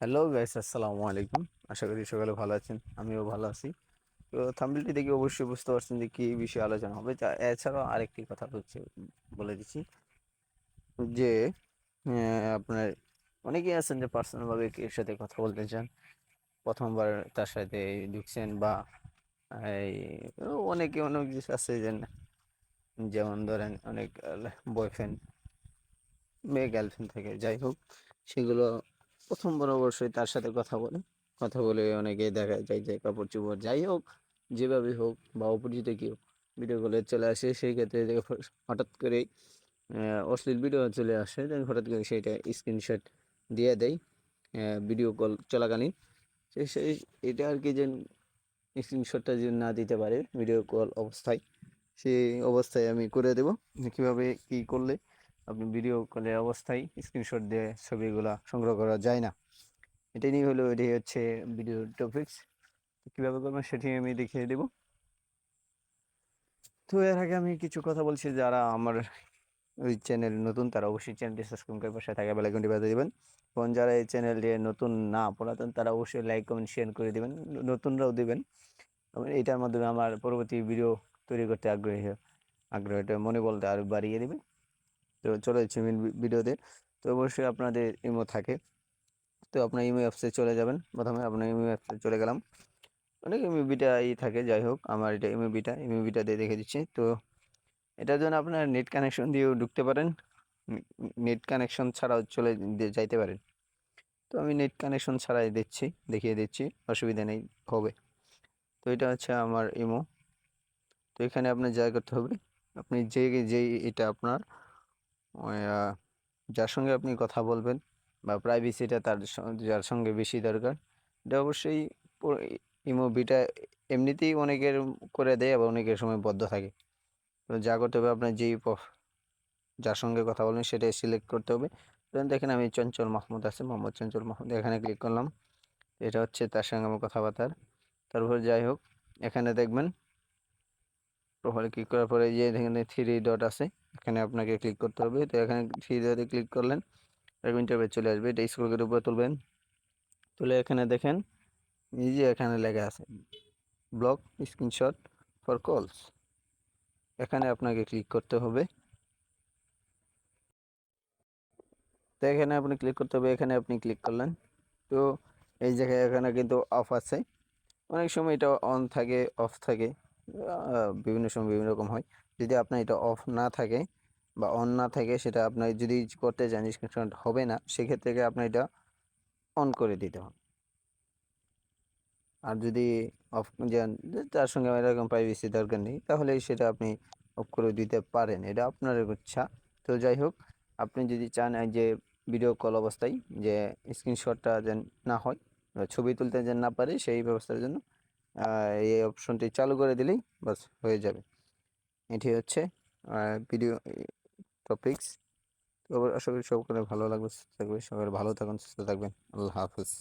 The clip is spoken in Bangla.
হ্যালো গাইস আসসালামু আলাইকুম আশা করি সকালে ভালো আছেন, আমিও ভালো আছি। তো থাম্বনেলটি দেখে অবশ্যই বুঝতে পারছেন যে কী বিষয়ে আলোচনা হবে। এছাড়াও আরেকটি কথা হচ্ছে, বলে দিচ্ছি যে আপনার অনেকেই আছেন যে পার্সোনালভাবে এর সাথে কথা বলতে চান, প্রথমবার তার সাথে ঢুকছেন বা, এই, অনেকে অনেক কিছু আছে যে, যেমন ধরেন অনেক বয়ফ্রেন্ড মেয়ে গার্লফ্রেন্ড থাকে, যাই হোক, সেগুলো প্রথমবার অবশ্যই তার সাথে কথা বলে। কথা বলে অনেকে দেখা যায় যে কাপড় চোপড় যাই হোক যেভাবে হোক বা অপরিচিত কেউ ভিডিও কলে চলে আসে সেই ক্ষেত্রে হঠাৎ আহ, অশ্লীল ভিডিও চলে আসে হঠাৎ করে সেইটা স্ক্রিনশট দিয়ে দেয় ভিডিও কল চলাকালীন। সেই এটা আর কি যে স্ক্রিনশটটা যদি না দিতে পারে ভিডিও কল অবস্থায়। সেই অবস্থায় আমি করে দেব কীভাবে কী করলে আপনি ভিডিও কলের অবস্থায় স্ক্রিনশট দিয়ে ছবিগুলো সংগ্রহ করা যায় না। এটাই নিয়ে হলো, এটাই হচ্ছে ভিডিও টপিক্স কীভাবে করবেন সেটি আমি দেখিয়ে দেব। তো এর আগে আমি কিছু কথা বলছি, যারা আমার ওই চ্যানেল নতুন, তারা অবশ্যই চ্যানেলটি সাবস্ক্রাইব করে পাশে থাকা বেলাইকনটি বাজিয়ে দেবেন। এবং যারা এই চ্যানেলটি নতুন না পুরাতন তারা অবশ্যই লাইক কমেন্ট শেয়ার করে দেবেন। নতুনরাও দেবেন। এটার মাধ্যমে আমার পরবর্তী ভিডিও তৈরি করতে আগ্রহী আগ্রহটা মনে বলতে আরও বাড়িয়ে দেবে তো চলে যাচ্ছি মেন ভিডিওতে তো। অবশ্যই আপনাদের ইমো থাকে। তো আপনার ইমো অ্যাপসে চলে যাবেন। প্রথমে আপনার ইমো অ্যাপসে চলে গেলাম। অনেক ইমোবিটা ই থাকে, যাই হোক, আমার এটা ইমোবিটা ইমোবিটা দিয়ে দেখে দিচ্ছি। তো এটার জন্য আপনার নেট কানেকশন দিয়েও ঢুকতে পারেন। নেট কানেকশন ছাড়াও চলে যাইতে পারেন। তো আমি নেট কানেকশন ছাড়াই দিচ্ছি, দেখিয়ে দিচ্ছি। অসুবিধা নেই, হবে। তো এটা হচ্ছে আমার ইমো তো এখানে আপনার যা করতে হবে, আপনি যে, যেই এটা আপনার যার সঙ্গে আপনি কথা বলবেন বা প্রাইভেসিটা তার যার সঙ্গে বেশি দরকার, এটা অবশ্যই প- ইমো বিটা এমনিতেই অনেকের করে দেয় আবার অনেকের সময় বদ্ধ থাকে। তো যা করতে হবে আপনার যেই যার সঙ্গে কথা বলবেন সেটাই সিলেক্ট করতে হবে। দেখেন আমি চঞ্চল মাহমুদ আছে, মোহাম্মদ চঞ্চল মাহমুদ, এখানে ক্লিক করলাম। এটা হচ্ছে তার সঙ্গে আমার কথাবার্তার। তারপর যাই হোক, এখানে দেখবেন প্রোফাইলে ক্লিক করার পরে যে এখানে থ্রি ডট আছে, এখানে আপনাকে ক্লিক করতে হবে। তো এখানে থ্রি ডটে ক্লিক করলেন এরকম ইন্টারভেট চলে আসবে। এটা স্ক্রল করে উপরে তুলবেন। তুলে এখানে দেখেন যে এখানে লেখা আছে ব্লক স্ক্রিনশট ফর কলস এখানে আপনাকে ক্লিক করতে হবে। তো এখানে আপনি ক্লিক করতে হবে, এখানে আপনি ক্লিক করলেন। তো এই জায়গায় এখানে কিন্তু অফ আছে। অনেক সময় এটা অন থাকে অফ থাকে। বিভিন্ন সময় বিভিন্ন রকম হয়। যদি আপনার এটা অফ না থাকে বা অন না থাকে সেটা আপনার যদি করতে চান স্ক্রিনশট হবে না, সেক্ষেত্রে আপনার এটা অন করে দিতে হবে। আর যদি অফ যান তার সঙ্গে এরকম প্রাইভেসি দরকার নেই, তাহলে সেটা আপনি অফ করে দিতে পারেন। এটা আপনার ইচ্ছা। তো যাই হোক, আপনি যদি চান যে ভিডিও কল অবস্থায় যে স্ক্রিনশটটা যেন না হয় ছবি তুলতে যেন না পারে, সেই ব্যবস্থার জন্য এই অপশনটি চালু করে দিলেই বাস হয়ে যাবে। এটি হচ্ছে ভিডিও টপিক্স আশা করি সকলে ভালো লাগবে সুস্থ থাকবে সবাই ভালো থাকুন সুস্থ থাকবেন। আল্লাহ হাফিজ।